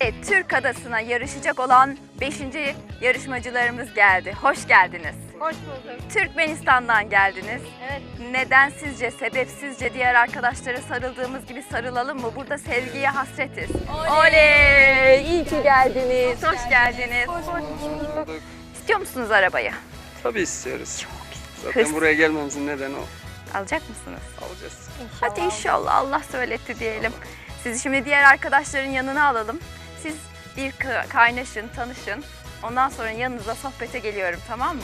E, Türk adasına yarışacak olan 5. yarışmacılarımız geldi. Hoş geldiniz. Hoş bulduk. Türkmenistan'dan geldiniz. Evet. Neden sizce, sebepsizce diğer arkadaşlara sarıldığımız gibi sarılalım mı? Burada sevgiye hasretiz. Oley! İyi ki geldiniz. Hoş geldiniz. Bulduk. İstiyor musunuz arabayı? Tabii istiyoruz. Zaten Hırs. buraya gelmemizin nedeni o. Alacak mısınız? Alacağız. Hadi inşallah Allah söyletti diyelim. Sizi şimdi diğer arkadaşların yanına alalım. Siz bir ka- kaynaşın, tanışın. Ondan sonra yanınıza sohbete geliyorum tamam mı?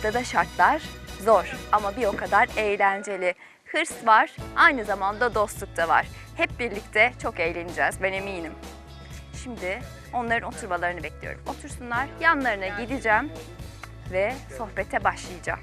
Adada şartlar zor ama bir o kadar eğlenceli. Hırs var, aynı zamanda dostluk da var. Hep birlikte çok eğleneceğiz ben eminim. Şimdi onların oturmalarını bekliyorum. Otursunlar, yanlarına gideceğim ve sohbete başlayacağım.